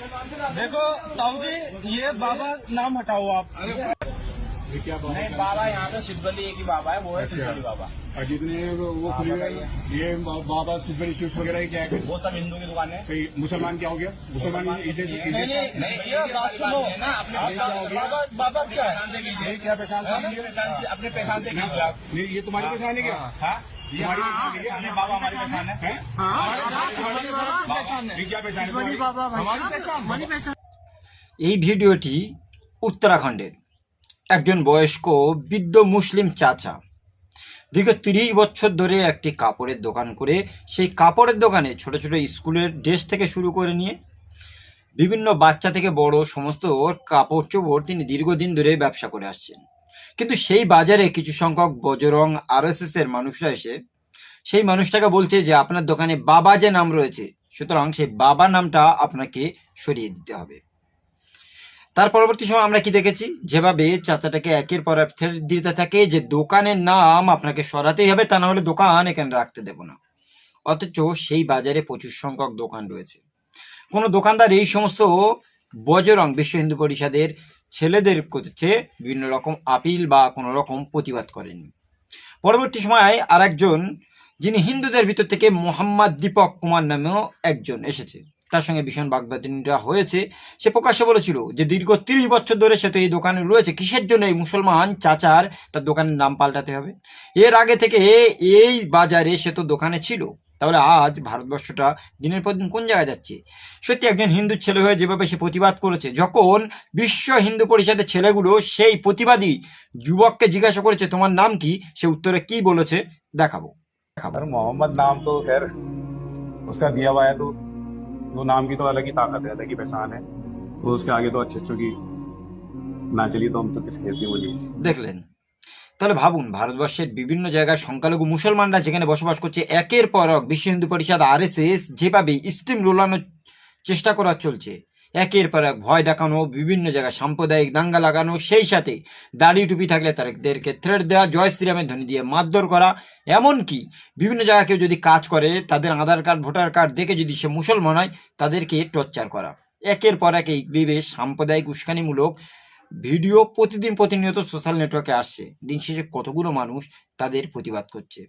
देखो ताऊ जी ये बाबा नाम हटाओ आप। क्या नहीं बाबा यहाँ पे सिद्धली एक ही बाबा है वो है अच्छा। सिद्धली बाबा। जितने वो हाँ, बाबा ये बाबा सिद्धली स्वीट्स वगैरह क्या है। वो सब हिंदू की दुकान है। मुसलमान क्या हो गया? मुसलमान बाबा क्या है? क्या पहचान से अपने पहचान से ये तुम्हारी हाँ। पहचान है क्या? हाँ। हमारी हमारी पहचान है। ये बाबा हमारी पहचान है हैं? हमारी बाबा की पहचान है ये क्या पहचान है तुम्हारी? हमारी पहचान এই ভিডিওটি উত্তরাখণ্ডের একজন বয়স্ক বৃদ্ধ মুসলিম চাচা দীর্ঘ তিরিশ বছর ধরে একটি কাপড়ের দোকান করে সেই কাপড়ের দোকানে ছোট ছোট স্কুলের ড্রেস থেকে শুরু করে নিয়ে বিভিন্ন বাচ্চা থেকে বড় সমস্ত কাপড় চোপড় তিনি দীর্ঘদিন ধরে ব্যবসা করে আসছেন কিন্তু সেই বাজারে কিছু সংখ্যক বজরং আরএসএস এর মানুষরা এসে সেই মানুষটাকে বলছে যে আপনার দোকানে বাবা যে নাম রয়েছে, সুতরাং সেই বাবা নামটা আপনাকে সরিয়ে দিতে হবে। তার পরবর্তী সময় আমরা কি দেখেছি? যেভাবে চাচাটাকে একের পর এক দিতে থাকে যে দোকানের নাম আপনাকে সরাতেই হবে, তা না হলে দোকান এখানে রাখতে দেব না। অথচ সেই বাজারে প্রচুর সংখ্যক দোকান রয়েছে। কোনো দোকানদার এই সমস্ত বজরং বিশ্ব হিন্দু পরিষদের ছেলেদের করছে বিভিন্ন রকম আপিল বা কোনো রকম প্রতিবাদ করেনি। পরবর্তী সময়ে আর একজন যিনি হিন্দুদের ভিতর থেকে মোহাম্মদ দীপক কুমার নামেও একজন এসেছে। তার সঙ্গে ভীষণ বাগদাদিনটা হয়েছে সে প্রকাশ্যে বলেছিল যে দীর্ঘ তিরিশ বছর ধরে সে তো এই দোকানে রয়েছে কিসের জন্য এই মুসলমান চাচার তার দোকানের নাম পাল্টাতে হবে এর আগে থেকে এই বাজারে সে তো দোকানে ছিল তাহলে আজ ভারতবর্ষটা দিনের পর দিন কোন জায়গায় যাচ্ছে সত্যি একজন হিন্দু ছেলে হয়ে যেভাবে সে প্রতিবাদ করেছে যখন বিশ্ব হিন্দু পরিষদের ছেলেগুলো সেই প্রতিবাদী যুবককে জিজ্ঞাসা করেছে তোমার নাম কি সে উত্তরে কি বলেছে দেখাবো দেখাবো अरे मोहम्मद नाम तो खैर उसका दिया हुआ है तो वो नाम की तो अलग ही ताकत है अलग ही पहचान है तो उसके आगे तो अच्छे अच्छों की ना चली तो हम तो किस खेल की बोली দেখলেন তাহলে ভাবুন ভারতবর্ষের বিভিন্ন জায়গায় সংখ্যালঘু মুসলমানরা যেখানে বসবাস করছে একের পর এক বিশ্ব Hindu Parishad R S S যেভাবে স্টিম রোলানোর চেষ্টা করা চলছে একের পর এক ভয় দেখানো, বিভিন্ন জায়গায় সাম্প্রদায়িক দাঙ্গা লাগানো, সেই সাথে দাড়ি টুপি থাকলে তাদেরকে থ্রেড দেওয়া, জয় শ্রীরামের ধ্বনি দিয়ে মারধর করা। এমনকি বিভিন্ন জায়গায় কেউ যদি কাজ করে, তাদের আধার কার্ড, ভোটার কার্ড দেখে যদি সে মুসলমান হয়, তাদেরকে টর্চার করা। একের পর এক এইভাবে সাম্প্রদায়িক উস্কানিমূলক ভিডিও প্রতিদিন প্রতিনিয়ত সোশ্যাল নেটওয়ার্কে আসছে। দিন শেষে কতগুলো মানুষ তাদের প্রতিবাদ করছে।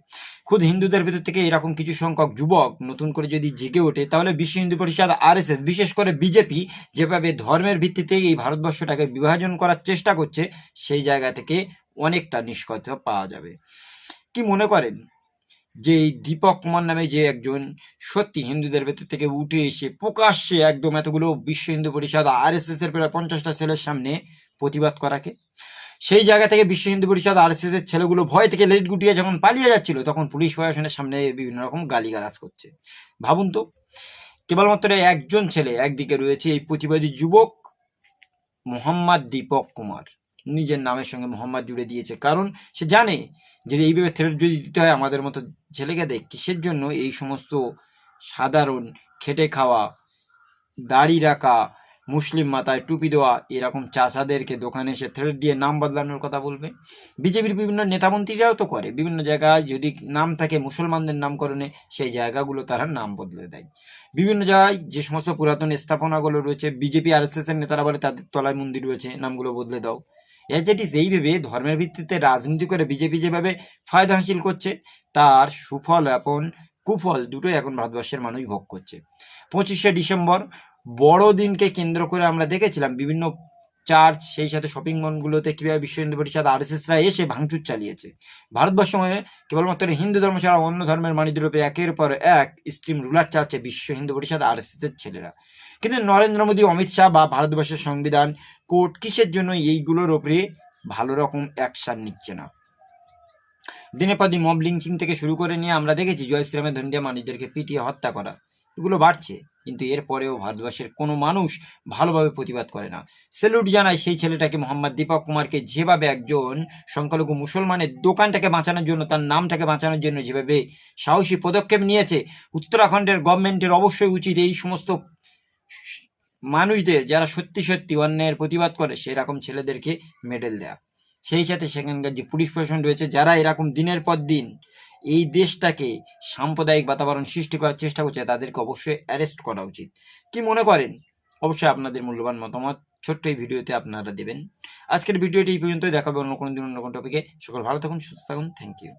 খুদ হিন্দুদের ভেতর থেকে এরকম কিছু সংখ্যক যুবক নতুন করে যদি জেগে ওঠে, তাহলে বিশ্ব হিন্দু পরিষদ আর বিশেষ করে বিজেপি যেভাবে ধর্মের ভিত্তিতে এই ভারতবর্ষটাকে বিভাজন করার চেষ্টা করছে, সেই জায়গা থেকে অনেকটা নিষ্কর্ষ পাওয়া যাবে। কি মনে করেন যে এই দীপক কুমার নামে যে একজন সত্যি হিন্দুদের ভেতর থেকে উঠে এসে প্রকাশ্যে একদম এতগুলো বিশ্ব Hindu Parishad R S S এর প্রায় পঞ্চাশটা ছেলের সামনে প্রতিবাদ করাকে। সেই জায়গা থেকে বিশ্ব হিন্দু পরিষদ আর এর ছেলেগুলো ভয় থেকে লেট গুটিয়ে যখন পালিয়ে যাচ্ছিল, তখন পুলিশ প্রশাসনের সামনে বিভিন্ন রকম গালিগালাজ করছে। ভাবুন তো, কেবলমাত্র একজন ছেলে একদিকে রয়েছে এই প্রতিবাদী যুবক মোহাম্মদ দীপক কুমার। নিজের নামের সঙ্গে মোহাম্মদ জুড়ে দিয়েছে, কারণ সে জানে যে এইভাবে থ্রেট যদি দিতে হয় আমাদের মতো ছেলেকে দেখ, কিসের জন্য এই সমস্ত সাধারণ খেটে খাওয়া, দাড়ি রাখা মুসলিম মাথায় টুপি দেওয়া, এরকম চাষাদেরকে দোকানে এসে থ্রেট দিয়ে নাম বদলানোর কথা বলবে। বিজেপির বিভিন্ন নেতামন্ত্রীরাও তো করে। বিভিন্ন জায়গায় যদি নাম থাকে মুসলমানদের নামকরণে, সেই জায়গাগুলো তারা নাম বদলে দেয়। বিভিন্ন জায়গায় যে সমস্ত পুরাতন স্থাপনাগুলো রয়েছে, বিজেপি আর এস এর নেতারা বলে তাদের তলায় মন্দির রয়েছে, নামগুলো বদলে দাও। এজ ইট ইস এইভাবে ধর্মের ভিত্তিতে রাজনীতি করে বিজেপি যেভাবে ফায়দা হাসিল করছে, তার সুফল এখন কুফল দুটোই এখন ভারতবর্ষের মানুষ ভোগ করছে। পঁচিশে ডিসেম্বর বড়দিনকে কেন্দ্র করে আমরা দেখেছিলাম বিভিন্ন চার্চ, সেই সাথে শপিং মলগুলোতে কীভাবে বিশ্ব হিন্দু পরিষদ আর রা এসে ভাঙচুর চালিয়েছে। ভারতবর্ষ কেবলমাত্র হিন্দু ধর্ম ছাড়া অন্য ধর্মের মানুষদের উপরে একের পর এক স্ট্রিম রুলার চালছে বিশ্ব হিন্দু পরিষদ আর এর ছেলেরা। কিন্তু নরেন্দ্র মোদী, অমিত শাহ বা ভারতবর্ষের সংবিধান কোর্ট কিসের জন্য এইগুলোর ওপরে ভালো রকম অ্যাকশন নিচ্ছে না? দিনের পর দিন মব লিঞ্চিং থেকে শুরু করে নিয়ে আমরা দেখেছি জয় শ্রীরামের ধন দিয়ে মানুষদেরকে পিটিয়ে হত্যা করা। এগুলো বাড়ছে, কিন্তু এরপরেও ভারতবর্ষের কোনো মানুষ ভালোভাবে প্রতিবাদ করে না। সেলুট জানায় সেই ছেলেটাকে মোহাম্মদ দীপক কুমারকে যেভাবে একজন সংখ্যালঘু মুসলমানের দোকানটাকে বাঁচানোর জন্য, তার নামটাকে বাঁচানোর জন্য যেভাবে সাহসী পদক্ষেপ নিয়েছে, উত্তরাখণ্ডের গভর্নমেন্টের অবশ্যই উচিত এই সমস্ত মানুষদের, যারা সত্যি সত্যি অন্যায়ের প্রতিবাদ করে, সেরকম ছেলেদেরকে মেডেল দেয়া। সেই সাথে সেখানকার যে পুলিশ প্রশাসন রয়েছে, যারা এরকম দিনের পর দিন এই দেশটাকে সাম্প্রদায়িক বাতাবরণ সৃষ্টি করার চেষ্টা করছে, তাদেরকে অবশ্যই অ্যারেস্ট করা উচিত। কি মনে করেন? অবশ্যই আপনাদের মূল্যবান মতামত ছোট্ট এই ভিডিওতে আপনারা দেবেন। আজকের ভিডিওটি এই পর্যন্তই দেখাবে অন্য কোনো দিন, অন্য কোনো টপিকে সকল ভালো থাকুন, সুস্থ থাকুন থ্যাংক ইউ